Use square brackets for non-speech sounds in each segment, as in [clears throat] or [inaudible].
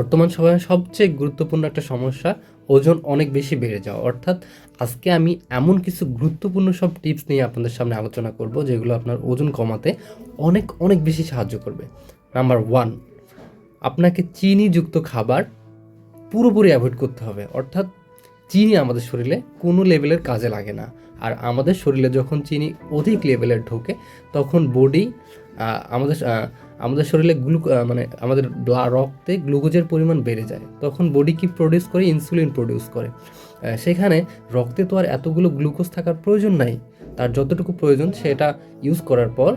বর্তমান সময়ে সবচেয়ে গুরুত্বপূর্ণ একটা সমস্যা, ওজন অনেক বেশি বেড়ে যাওয়া। অর্থাৎ আজকে আমি এমন কিছু গুরুত্বপূর্ণ সব টিপস নিয়ে আপনাদের সামনে আলোচনা করব, যেগুলো আপনার ওজন কমাতে অনেক অনেক বেশি সাহায্য করবে। নাম্বার ওয়ান, আপনাকে চিনিযুক্ত খাবার পুরোপুরি অ্যাভয়েড করতে হবে। অর্থাৎ চিনি আমাদের শরীরে কোনো লেভেলের কাজে লাগে না। আর আমাদের শরীরে যখন চিনি অধিক লেভেলের ঢোকে, তখন বডি আমাদের আমাদের শরীরে গ্লুক মানে আমাদের রক্তে গ্লুকোজের পরিমাণ বেড়ে যায়। তখন বডি কি প্রডিউস করে? ইনসুলিন প্রডিউস করে। সেখানে রক্তে তো আর এতগুলো গ্লুকোজ থাকার প্রয়োজন নাই। তার যতটুকু প্রয়োজন সেটা ইউজ করার পর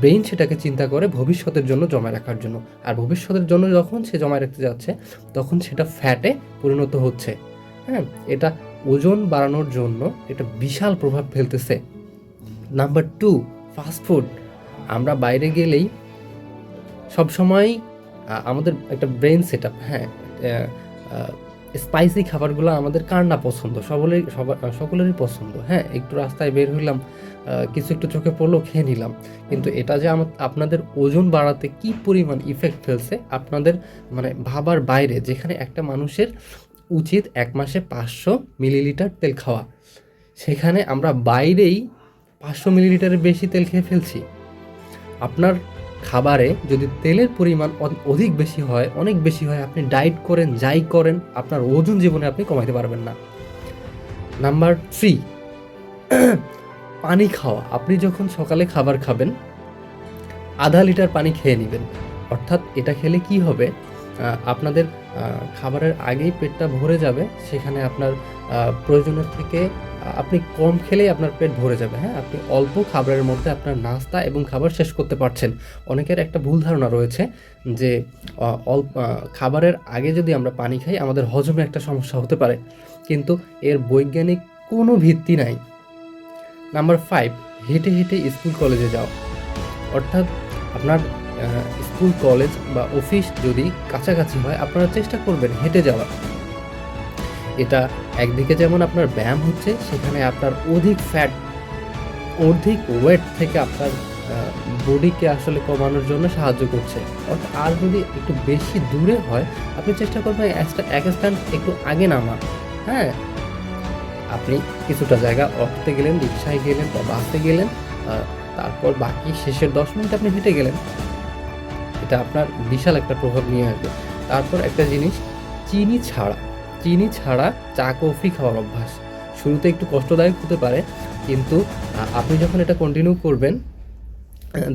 ব্রেইন সেটাকে চিন্তা করে ভবিষ্যতের জন্য জমায় রাখার জন্য। আর ভবিষ্যতের জন্য যখন সে জমায় রাখতে যাচ্ছে, তখন সেটা ফ্যাটে পরিণত হচ্ছে। হ্যাঁ এটা ওজন বাড়ানোর জন্য এটা বিশাল প্রভাব ফেলতেছে। নাম্বার টু ফাস্টফুড আমরা বাইরে গেলেই সবসময় আমাদের একটা ব্রেন সেট আপ হ্যাঁ স্পাইসি খাবারগুলো আমাদের কার না পছন্দ? সকলেরই সবার সকলেরই পছন্দ হ্যাঁ একটু রাস্তায় বের হইলাম কিছু একটু চোখে পড়ল, খেয়ে নিলাম। কিন্তু এটা যে আমার আপনাদের ওজন বাড়াতে কি পরিমাণ ইফেক্ট ফেলছে, আপনাদের মানে ভাবার বাইরে, যেখানে একটা মানুষের উচিত এক মাসে পাঁচশো মিলিলিটার তেল খাওয়া, সেখানে আমরা বাইরেই পাঁচশো মিলিলিটারের বেশি তেল খেয়ে ফেলছি। আপনার খাবারে যদি তেলের পরিমাণ অধিক বেশি হয়, অনেক বেশি হয়, আপনি ডায়েট করেন, যাই করেন, আপনার ওজন জীবনে আপনি কমাইতে পারবেন না। নাম্বার থ্রি, [clears throat] পানি খাওয়া। আপনি যখন সকালে খাবার খাবেন, আধা লিটার পানি খেয়ে নেবেন। অর্থাৎ এটা খেলে কি হবে? আপনাদের খাবারের আগেই পেটটা ভরে যাবে। সেখানে আপনার প্রয়োজনের থেকে আপনি কম খেলেই আপনার পেট ভরে যাবে হ্যাঁ? আপনি অল্প খাবারের মধ্যে আপনার নাস্তা এবং খাবার শেষ করতে পারছেন। অনেকের একটা ভুল ধারণা রয়েছে যে অল্প খাবারের আগে যদি আমরা পানি খাই, আমাদের হজমে একটা সমস্যা হতে পারে। কিন্তু এর বৈজ্ঞানিক কোনো ভিত্তি নাই। নাম্বার ফাইভ, হেঁটে হেঁটে স্কুল কলেজে যাও। অর্থাৎ আপনার স্কুল, কলেজ বা অফিস যদি কাছাকাছি হয়, আপনারা চেষ্টা করবেন হেঁটে যাওয়ার। এটা একদিকে যেমন আপনার ব্যায়াম হচ্ছে, সেখানে আপনার অধিক ফ্যাট অধিক ওয়েট থেকে আপনার বডিকে আসলে কমানোর জন্য সাহায্য করছে। অর্থাৎ আর যদি একটু বেশি দূরে হয়, আপনি চেষ্টা করবেন এক স্ট্যান্ড একটু আগে নামা। হ্যাঁ? আপনি কিছুটা জায়গা অটোতে গেলেন, রিক্সায় গেলেন বা বাসে গেলেন তারপর বাকি শেষের দশ মিনিট আপনি হেঁটে গেলেন। এটা আপনার বিশাল একটা প্রভাব নিয়ে আসবে। তারপর একটা জিনিস, চিনি ছাড়া। চিনি ছাড়া চা, কফি খাওয়ার অভ্যাস। শুরুতে একটু কষ্টদায়ক হতে পারে, কিন্তু আপনি যখন এটা কন্টিনিউ করবেন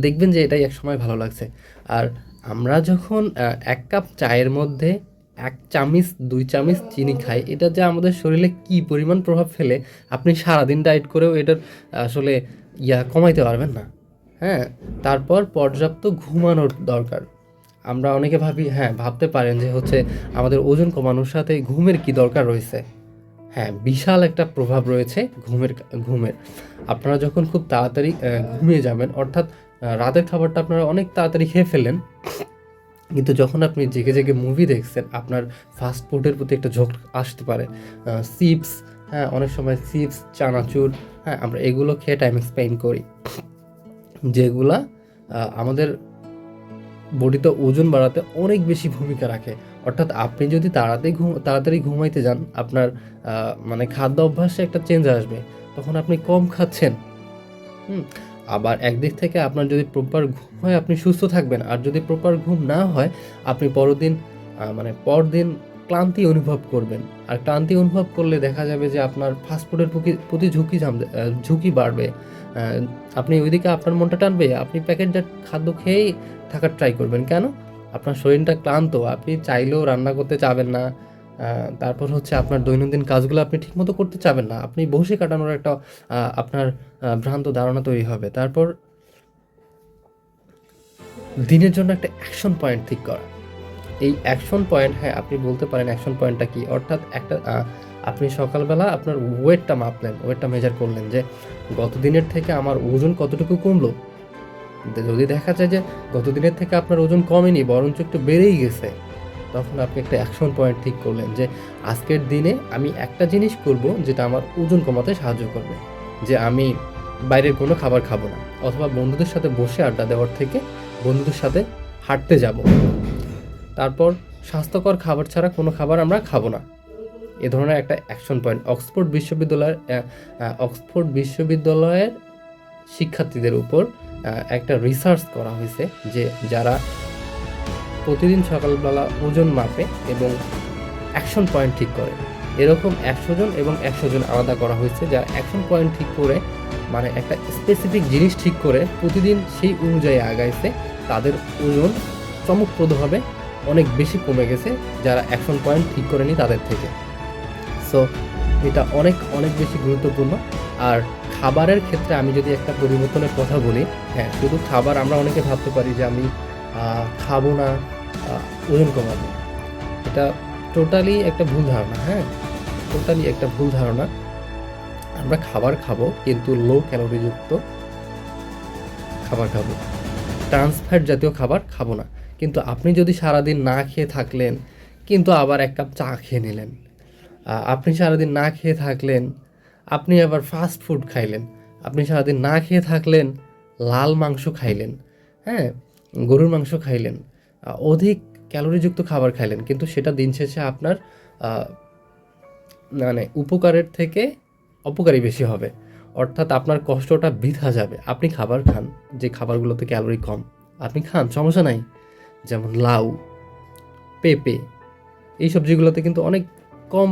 দেখবেন যে এটাই এক সময় ভালো লাগছে। আর আমরা যখন এক কাপ চায়ের মধ্যে এক চামিচ, দুই চামিচ চিনি খাই, এটা যে আমাদের শরীরে কি পরিমাণ প্রভাব ফেলে, আপনি সারাদিন ডায়েট করেও এটার, আসলে ইয়া কমাইতে পারবেন না। হ্যাঁ তারপর পর্যাপ্ত ঘুমানোর দরকার। আমরা অনেকে ভাবি হ্যাঁ ভাবতে পারেন যে হচ্ছে আমাদের ওজন কমানোর সাথে ঘুমের কি দরকার রয়েছে? হ্যাঁ বিশাল একটা প্রভাব রয়েছে ঘুমের ঘুমের। আপনারা যখন খুব তাড়াতাড়ি ঘুমিয়ে যাবেন, অর্থাৎ রাতের খাবারটা আপনারা অনেক তাড়াতাড়ি খেয়ে ফেলেন কিন্তু যখন আপনি জেগে জেগে মুভি দেখছেন, আপনার ফাস্ট ফুডের প্রতি একটা ঝোঁক আসতে পারে। চিপস হ্যাঁ অনেক সময় চিপস, চানাচুর হ্যাঁ আমরা এগুলো খেয়ে টাইম স্পেন্ড করি। যেগুলা আমাদের বডিতে ওজন বাড়াতে অনেক বেশি ভূমিকা রাখে। অর্থাৎ আপনি যদি তাড়াতাড়ি ঘুম, তাড়াতাড়ি ঘুমাইতে যান, আপনার মানে খাদ্য অভ্যাসে একটা চেঞ্জ আসবে। তখন আপনি কম খাচ্ছেন। হুম? আবার একদিক থেকে আপনার যদি প্রপার ঘুম হয়, আপনি সুস্থ থাকবেন। আর যদি প্রপার ঘুম না হয়, আপনি পরদিন মানে পরদিন ক্লান্তি অনুভব করবেন। আর ক্লান্তি অনুভব করলে দেখা যাবে যে আপনার ফাস্টফুডের প্রতি ঝুঁকি ঝুঁকি বাড়বে। আপনি ওইদিকে আপনার মনটা টানবে, আপনি প্যাকেটজাত খাদ্য খেয়েই থাকার ট্রাই করবেন। কেন? আপনার শরীরটা ক্লান্ত, আপনি চাইলেও রান্না করতে চাবেন না। তারপর হচ্ছে আপনার দৈনন্দিন কাজগুলো আপনি ঠিকমতো করতে চাবেন না। আপনি বসে কাটানোর একটা আপনার ভ্রান্ত ধারণা তৈরি হবে। তারপর দিনের জন্য একটা অ্যাকশন পয়েন্ট ঠিক করা। এই অ্যাকশন পয়েন্ট হ্যাঁ আপনি বলতে পারেন অ্যাকশন পয়েন্টটা কি? অর্থাৎ একটা আপনি সকালবেলা আপনার ওয়েটটা মাপলেন ওয়েটটা মেজার করলেন যে গত দিনের থেকে আমার ওজন কতটুকু কমলো? যদি দেখা যায় যে গত দিনের থেকে আপনার ওজন কমেনি, বরঞ্চ একটু বেড়েই গেছে, তখন আপনি একটা অ্যাকশন পয়েন্ট ঠিক করলেন যে আজকের দিনে আমি একটা জিনিস করব যেটা আমার ওজন কমাতে সাহায্য করবে। যে আমি বাইরের কোনো খাবার খাব না, অথবা বন্ধুদের সাথে বসে আড্ডা দেওয়ার থেকে বন্ধুদের সাথে হাঁটতে যাব। তারপর স্বাস্থ্যকর খাবার ছাড়া কোনো খাবার আমরা খাব না। এ ধরনের একটা অ্যাকশন পয়েন্ট অক্সফোর্ড বিশ্ববিদ্যালয়ের অক্সফোর্ড বিশ্ববিদ্যালয়ের শিক্ষার্থীদের উপর একটা রিসার্চ করা হয়েছে যে যারা প্রতিদিন সকালবেলা ওজন মাপে এবং অ্যাকশন পয়েন্ট ঠিক করে। এরকম একশো জন এবং একশো জন আলাদা করা হয়েছে যারা অ্যাকশন পয়েন্ট ঠিক করে মানে একটা স্পেসিফিক জিনিস ঠিক করে প্রতিদিন সেই অনুযায়ী আগাইছে, তাদের ওজন চমকপ্রদভাবে অনেক বেশি কমে গেছে যারা অ্যাকশন পয়েন্ট ঠিক করেনি তাদের থেকে। সো এটা অনেক অনেক বেশি গুরুত্বপূর্ণ। আর খাবারের ক্ষেত্রে আমি যদি একটা পরিবর্তনের কথা বলি হ্যাঁ শুধু খাবার আমরা অনেকে ভাবতে পারি যে আমি খাব না ওজন কমাবো। এটা টোটালি একটা ভুল ধারণা হ্যাঁ টোটালি একটা ভুল ধারণা। আমরা খাবার খাব, কিন্তু লো ক্যালোরিযুক্ত খাবার খাব। ট্রান্সফ্যাট জাতীয় খাবার খাব না। কিন্তু আপনি যদি সারাদিন না খেয়ে থাকলেন, কিন্তু আবার এক কাপ চা খেয়ে নিলেন। আপনি সারাদিন না খেয়ে থাকলেন, আপনি আবার ফাস্ট ফুড খাইলেন। আপনি সারাদিন না খেয়ে থাকলেন, লাল মাংস খাইলেন হ্যাঁ? গরুর মাংস খাইলেন অধিক ক্যালোরিযুক্ত খাবার খাইলেন, কিন্তু সেটা দিন শেষে আপনার মানে উপকারের থেকে অপকারী বেশি হবে। অর্থাৎ আপনার কষ্টটা বৃথা যাবে। আপনি খাবার খান, যে খাবারগুলোতে ক্যালোরি কম। আপনি খান, সমস্যা নাই। যেমন লাউ, পেঁপে, এই সবজিগুলোতে কিন্তু অনেক কম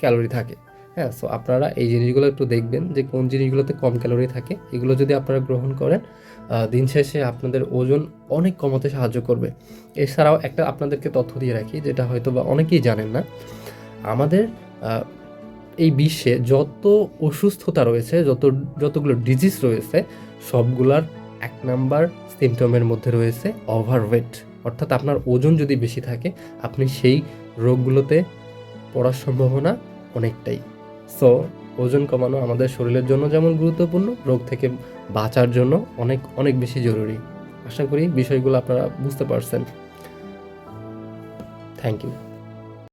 ক্যালোরি থাকে। হ্যাঁ সো আপনারা এই জিনিসগুলো একটু দেখবেন যে কোন জিনিসগুলোতে কম ক্যালোরি থাকে। এগুলো যদি আপনারা গ্রহণ করেন দিন শেষে আপনাদের ওজন অনেক কমাতে সাহায্য করবে। এছাড়াও একটা আপনাদেরকে তথ্য দিয়ে রাখি, যেটা হয়তো বা অনেকেই জানেন না। আমাদের এই বিশ্বে যত অসুস্থতা রয়েছে, যত, যতগুলো ডিজিজ রয়েছে, সবগুলার এক নাম্বার সিমটমের মধ্যে রয়েছে ওভারওয়েট অর্থাৎ আপনার ওজন যদি বেশি থাকে, আপনি সেই রোগগুলোতে পড়ার সম্ভাবনা অনেকটাই। সো ওজন কমানো আমাদের শরীরের জন্য যেমন গুরুত্বপূর্ণ, রোগ থেকে বাঁচার জন্য অনেক অনেক বেশি জরুরি। আশা করি বিষয়গুলো আপনারা বুঝতে পারছেন। Thank you